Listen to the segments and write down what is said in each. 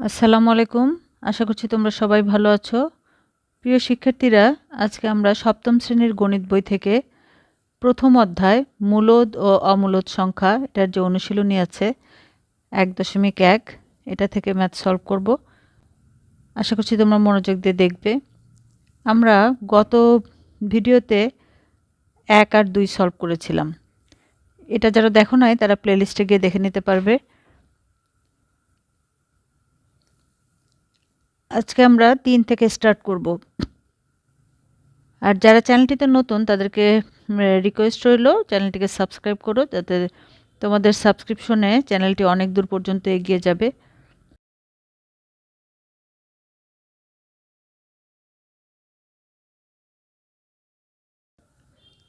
আসসালামু আলাইকুম। আশা করছি তোমরা সবাই ভালো আছো। প্রিয় শিক্ষার্থীরা, আজকে আমরা সপ্তম শ্রেণির গণিত বই থেকে প্রথম অধ্যায় মূলদ ও অমূলদ সংখ্যা, এটার যে অনুশীলনী আছে, এক দশমিক এক, এটা থেকে ম্যাথ সলভ করব। আশা করছি তোমরা মনোযোগ দিয়ে দেখবে। আমরা গত ভিডিওতে এক আর দুই সলভ করেছিলাম। এটা যারা দেখো নাই, তারা প্লেলিস্টে গিয়ে দেখে নিতে পারবে। আজকে আমরা তিন থেকে স্টার্ট করব। আর যারা চ্যানেলটিতে নতুন, তাদেরকে রিকোয়েস্ট রইল চ্যানেলটিকে সাবস্ক্রাইব করো, যাতে তোমাদের সাবস্ক্রিপশনে চ্যানেলটি অনেক দূর পর্যন্ত এগিয়ে যাবে।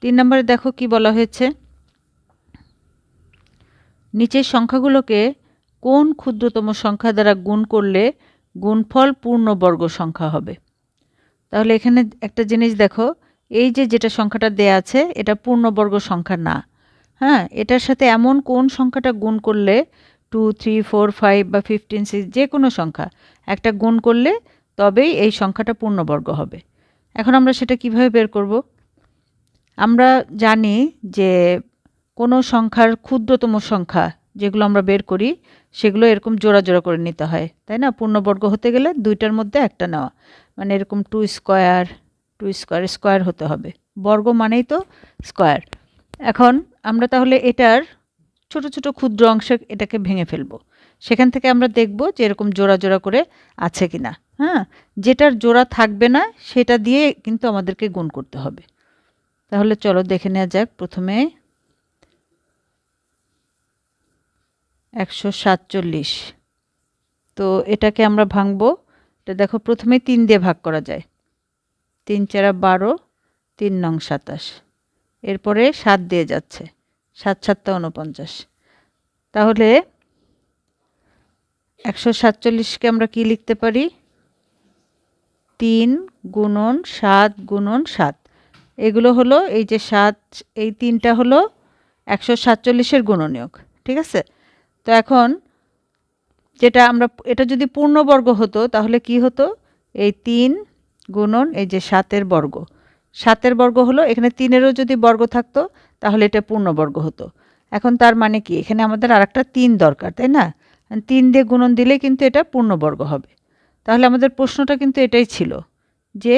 তিন নম্বরে দেখো কি বলা হয়েছে। নিচের সংখ্যাগুলোকে কোন ক্ষুদ্রতম সংখ্যা দ্বারা গুণ করলে গুণফল পূর্ণবর্গ সংখ্যা হবে। তাহলে এখানে একটা জিনিস দেখো, এই যে যেটা সংখ্যাটা দেয়া আছে, এটা পূর্ণবর্গ সংখ্যা না। হ্যাঁ এটার সাথে এমন কোন সংখ্যাটা গুণ করলে টু, থ্রি, ফোর, ফাইভ বা ফিফটিন, সিক্স, যে কোনো সংখ্যা একটা গুণ করলে তবেই এই সংখ্যাটা পূর্ণবর্গ হবে। এখন আমরা সেটা কীভাবে বের করব? আমরা জানি যে কোনো সংখ্যার ক্ষুদ্রতম সংখ্যা যেগুলো আমরা বের করি, সেগুলো এরকম জোড়া জোড়া করে নিতে হয়, তাই না? পূর্ণবর্গ হতে গেলে দুইটার মধ্যে একটা নেওয়া। মানে এরকম two square two square square হতে হবে। বর্গ মানেই তো স্কোয়ার এখন আমরা তাহলে এটার ছোট ছোট ক্ষুদ্র অংশে এটাকে ভেঙে ফেলব। সেখান থেকে আমরা দেখব যে এরকম জোড়া জোড়া করে আছে কি না হ্যাঁ? যেটার জোড়া থাকবে না, সেটা দিয়ে কিন্তু আমাদেরকে গুণ করতে হবে। তাহলে চলো দেখে নেওয়া যাক প্রথমে একশো সাতচল্লিশ। তো এটাকে আমরা ভাঙবো। এটা দেখো, প্রথমে তিন দিয়ে ভাগ করা যায়। তিন চারা বারো, তিন নং সাতাশ। এরপরে সাত দিয়ে যাচ্ছে। সাত সাতটা উনপঞ্চাশ তাহলে একশো সাতচল্লিশকে আমরা কি লিখতে পারি? তিন গুণন সাত গুণন সাত। এগুলো হলো এই যে সাত, এই তিনটা হলো একশো সাতচল্লিশের গুণনীয়ক। ঠিক আছে? তো এখন যেটা আমরা, এটা যদি পূর্ণবর্গ হতো, তাহলে কি হতো? এই তিন গুণন, এই যে সাতের বর্গ। সাতের বর্গ হলো, এখানে তিনেরও যদি বর্গ থাকতো, তাহলে এটা পূর্ণবর্গ হতো। এখন তার মানে কি? এখানে আমাদের আর একটা তিন দরকার, তাই না? তিন দিয়ে গুণন দিলে কিন্তু এটা পূর্ণবর্গ হবে। তাহলে আমাদের প্রশ্নটা কিন্তু এটাই ছিল, যে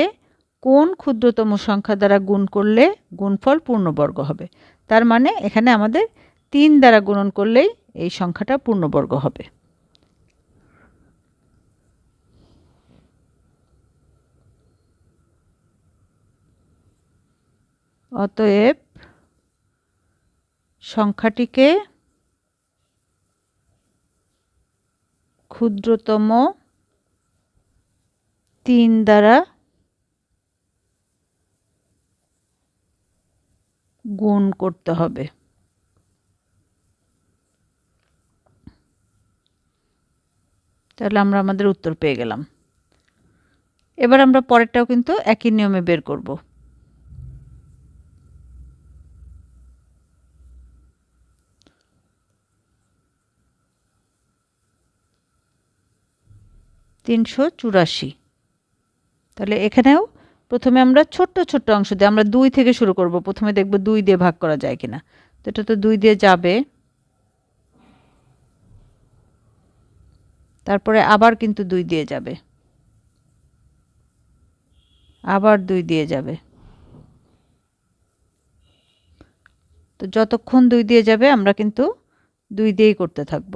কোন ক্ষুদ্রতম সংখ্যা দ্বারা গুণ করলে গুণফল পূর্ণবর্গ হবে? তার মানে এখানে আমাদের তিন দ্বারা গুণন করলেই এই সংখ্যাটা পূর্ণবর্গ হবে। অতএব সংখ্যাটিকে ক্ষুদ্রতম তিন দ্বারা গুণ করতে হবে। তাহলে আমরা আমাদের উত্তর পেয়ে গেলাম। এবার আমরা পরেরটাও কিন্তু একই নিয়মে বের করব। তিনশো চুরাশি। তাহলে এখানেও প্রথমে আমরা ছোট্ট ছোট্ট অংশ দিয়ে আমরা দুই থেকে শুরু করব। প্রথমে দেখব দুই দিয়ে ভাগ করা যায় কিনা। তো এটা তো দুই দিয়ে যাবে। তারপরে আবার কিন্তু দুই দিয়ে যাবে। আবার দুই দিয়ে যাবে। তো যতক্ষণ দুই দিয়ে যাবে, আমরা কিন্তু দুই দিয়েই করতে থাকব।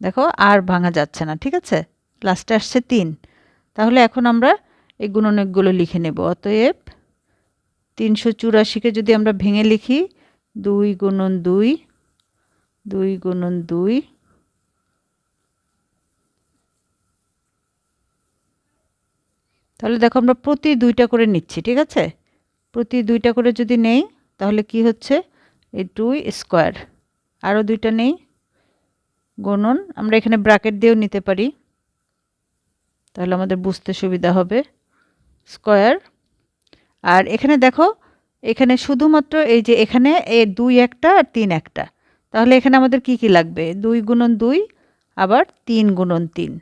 দেখো, আর ভাঙা যাচ্ছে না, ঠিক আছে? লাস্টে আসছে তিন। তাহলে এখন আমরা এই গুণনকগুলো লিখে নেব। অতএব তিনশো চুরাশিকে যদি আমরা ভেঙে লিখি, দুই গুণন দুই দুই গুণন দুই, তাহলে দেখো আমরা প্রতি দুইটা করে নিচ্ছি, ঠিক আছে? প্রতি দুইটা করে যদি নেই, তাহলে কি হচ্ছে? এই টু স্কোয়ার আরও দুইটা নেই, গণন, আমরা এখানে ব্রাকেট দিয়েও নিতে পারি, তাহলে আমাদের বুঝতে সুবিধা হবে, স্কোয়ার আর এখানে দেখো, এখানে শুধুমাত্র এই যে এখানে এ দুই একটা আর তিন একটা। তাহলে এখানে আমাদের কি কি লাগবে? দুই গুণন দুই, আবার তিন গুণন তিন।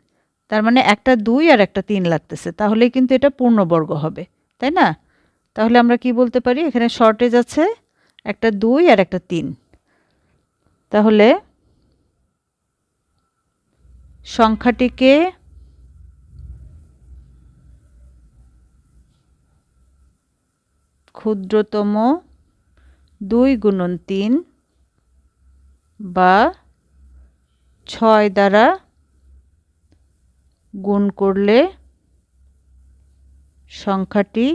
তার মানে একটা দুই আর একটা তিন লাগতেছে। তাহলে কিন্তু এটা পূর্ণবর্গ হবে, তাই না? তাহলে আমরা কি বলতে পারি? এখানে শর্টেজ আছে, একটা দুই আর একটা তিন। তাহলে সংখ্যাটিকে ক্ষুদ্রতম দুই গুণন তিন বা ছয় দ্বারা গুণ করলে সংখ্যাটি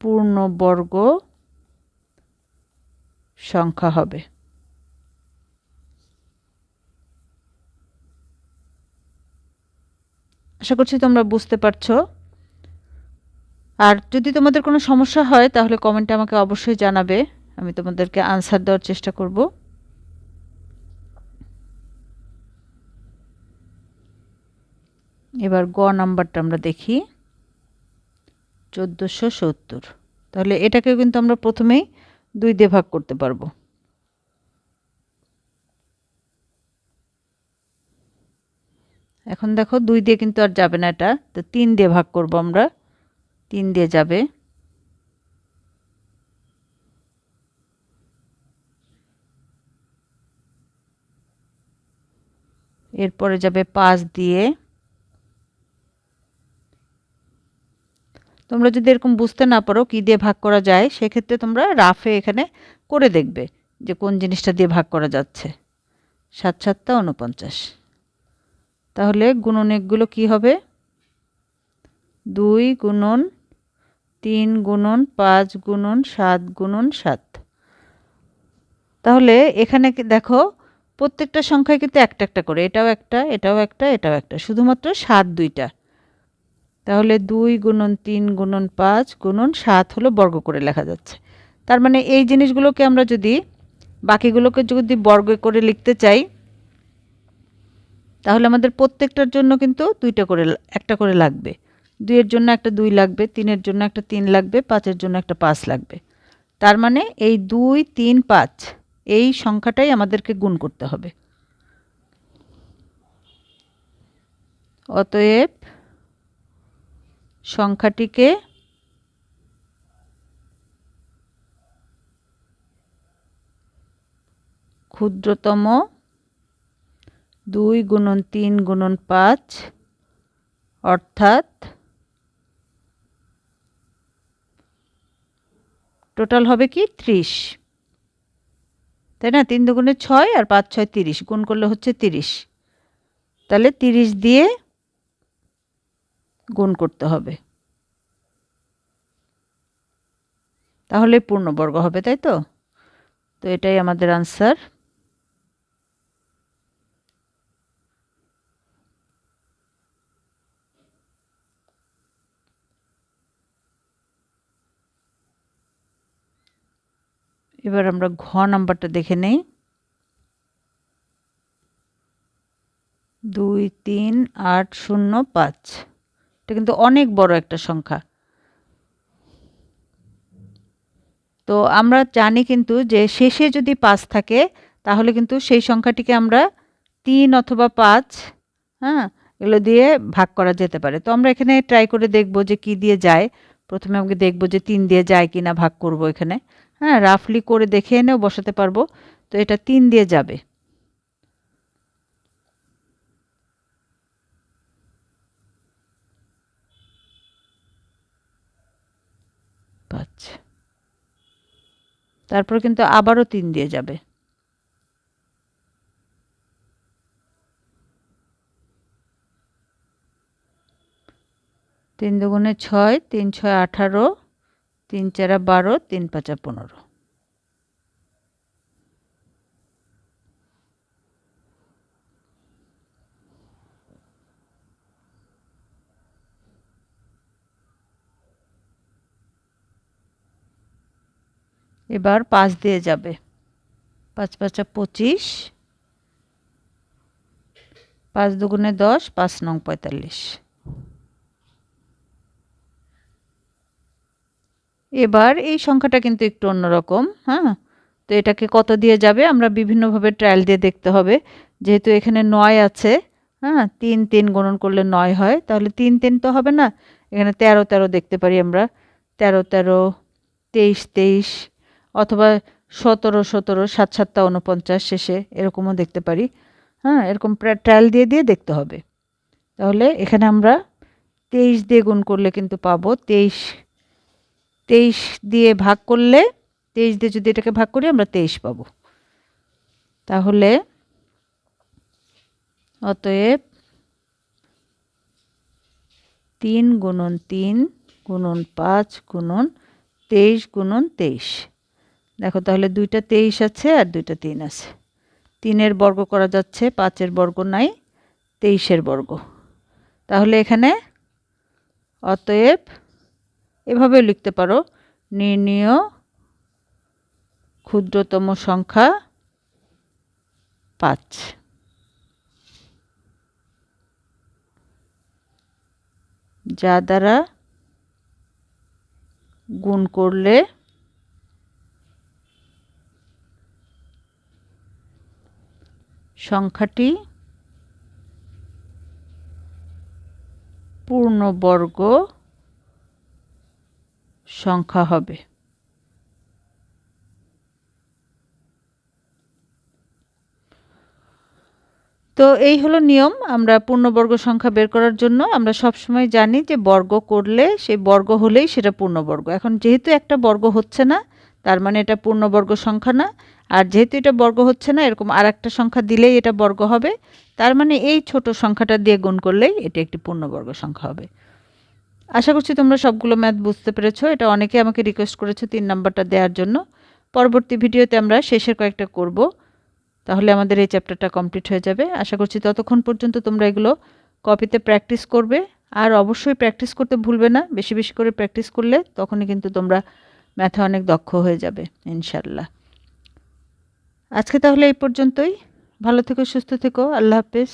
পূর্ণবর্গ সংখ্যা হবে। আশা করছি তোমরা বুঝতে পারছ। আর যদি তোমাদের কোনো সমস্যা হয়, তাহলে কমেন্টে আমাকে অবশ্যই জানাবে। আমি তোমাদেরকে আনসার দেওয়ার চেষ্টা করব। এবার গ নাম্বারটা আমরা দেখি। চোদ্দোশো সত্তর। তাহলে এটাকেও কিন্তু আমরা প্রথমেই দুই দিয়ে ভাগ করতে পারব। এখন দেখো দুই দিয়ে কিন্তু আর যাবে না এটা। তো তিন দিয়ে ভাগ করব আমরা। তিন দিয়ে যাবে। এরপরে যাবে পাঁচ দিয়ে। তোমরা যদি এরকম বুঝতে না পারো কী দিয়ে ভাগ করা যায়, সেক্ষেত্রে তোমরা রাফে এখানে করে দেখবে যে কোন জিনিসটা দিয়ে ভাগ করা যাচ্ছে। সাত সাতটা উনপঞ্চাশ। তাহলে গুণনেকগুলো কি হবে? দুই গুণন তিন গুণন পাঁচ গুণন সাত গুণন সাত। তাহলে এখানে দেখো, প্রত্যেকটা সংখ্যায় কিন্তু একটা একটা করে, এটাও একটা এটাও একটা এটাও একটা, শুধুমাত্র সাত দুইটা। তাহলে দুই গুণন তিন গুণন পাঁচ গুণন সাত হলো বর্গ করে লেখা যাচ্ছে। তার মানে এই জিনিসগুলোকে আমরা যদি, বাকিগুলোকে যদি বর্গ করে লিখতে চাই, তাহলে আমাদের প্রত্যেকটার জন্য কিন্তু দুইটা করে, একটা করে লাগবে। দুইয়ের জন্য একটা দুই লাগবে, তিনের জন্য একটা তিন লাগবে, পাঁচের জন্য একটা পাঁচ লাগবে। তার মানে এই দুই, তিন, পাঁচ, এই সংখ্যাটাই আমাদেরকে গুণ করতে হবে। অতএব সংখ্যাটিকে ক্ষুদ্রতম দুই গুণন তিন গুণন পাঁচ, অর্থাৎ টোটাল হবে কি? ত্রিশ। তাই না? তিন দুগুণে ছয় আর পাঁচ ছয় তিরিশ। গুণ করলে হচ্ছে তিরিশ। তাহলে তিরিশ দিয়ে গুণ করতে হবে। তাহলে পূর্ণবর্গ হবে, তাই তো? তো এটাই আমাদের আনসার এবার আমরা ঘ নাম্বারটা দেখে নেই। দুই, তিন, আট, শূন্য, পাঁচ। এটা কিন্তু অনেক বড় একটা সংখ্যা। তো আমরা জানি কিন্তু যে শেষে যদি পাঁচ থাকে, তাহলে কিন্তু সেই সংখ্যাটিকে আমরা তিন অথবা পাঁচ হ্যাঁ এগুলো দিয়ে ভাগ করা যেতে পারে। তো আমরা এখানে ট্রাই করে দেখব যে কি দিয়ে যায়। প্রথমে আমাকে দেখব যে তিন দিয়ে যায় কি না ভাগ করব এখানে। হ্যাঁ রাফলি করে দেখে এনেও বসাতে পারব। তো এটা তিন দিয়ে যাবে। তারপর কিন্তু আবারও তিন দিয়ে যাবে। তিন দুগুণে ছয়, তিন ছয় আঠারো তিন চারা বারো, তিন পাঁচা পনেরো। এবার পাঁচ দিয়ে যাবে। পাঁচ পাঁচা পঁচিশ, পাঁচ দুগুণে দশ, পাঁচ নং পঁয়তাল্লিশ। এবার এই সংখ্যাটা কিন্তু একটু অন্যরকম হ্যাঁ? তো এটাকে কত দিয়ে যাবে? আমরা বিভিন্নভাবে ট্রায়াল দিয়ে দেখতে হবে। যেহেতু এখানে নয় আছে হ্যাঁ? তিন তিন গণন করলে নয় হয়, তাহলে তিন তিন তো হবে না? এখানে তেরো তেরো দেখতে পারি আমরা। তেরো তেরো, তেইশ তেইশ, অথবা সতেরো সতেরো, সাত সাতটা উনপঞ্চাশ শেষে এরকমও দেখতে পারি। হ্যাঁ এরকম ট্রায়াল দিয়ে দিয়ে দেখতে হবে। তাহলে এখানে আমরা তেইশ দিয়ে গুণ করলে কিন্তু পাবো তেইশ তেইশ দিয়ে ভাগ করলে, তেইশ দিয়ে যদি এটাকে ভাগ করি, আমরা তেইশ পাবো। তাহলে অতএব তিন গুণন তিন গুণন পাঁচ গুণন তেইশ গুণন তেইশ। দেখো তাহলে দুইটা তেইশ আছে আর দুইটা তিন আছে। তিনের বর্গ করা যাচ্ছে, পাঁচের বর্গ নাই, তেইশের বর্গ। তাহলে এখানে অতএব এভাবে লিখতে পারো। নির্ণীয় ক্ষুদ্রতম সংখ্যা পাঁচ। যা দ্বারা গুণ করলে সংখ্যাটি পূর্ণবর্গ সংখ্যা হবে। তো এই হলো নিয়ম, আমরা পূর্ণবর্গ সংখ্যা বের করার জন্য আমরা সবসময় জানি যে বর্গ করলে সেই বর্গ হলেই সেটা পূর্ণবর্গ। এখন যেহেতু একটা বর্গ হচ্ছে না, তার মানে এটা পূর্ণবর্গ সংখ্যা না। আর যেহেতু এটা বর্গ হচ্ছে না, এরকম আর একটা সংখ্যা দিলেই এটা বর্গ হবে। তার মানে এই ছোট সংখ্যাটা দিয়ে গুণ করলেই এটা একটি পূর্ণবর্গ সংখ্যা হবে। আশা করছি তোমরা সবগুলো ম্যাথ বুঝতে পেরেছ। এটা অনেকে আমাকে রিকোয়েস্ট করেছ তিন নাম্বারটা দেওয়ার জন্য। পরবর্তী ভিডিওতে আমরা শেষের কয়েকটা করব। তাহলে আমাদের এই চ্যাপ্টারটা কমপ্লিট হয়ে যাবে। আশা করছি ততক্ষণ পর্যন্ত তোমরা এগুলো কপিতে প্র্যাকটিস করবে। আর অবশ্যই প্র্যাকটিস করতে ভুলবে না। বেশি বেশি করে প্র্যাকটিস করলে তখনই কিন্তু তোমরা ম্যাথে অনেক দক্ষ হয়ে যাবে ইনশাল্লাহ আজকে তাহলে এই পর্যন্তই। ভালো থেকো, সুস্থ থেকো। আল্লাহ হাফেজ।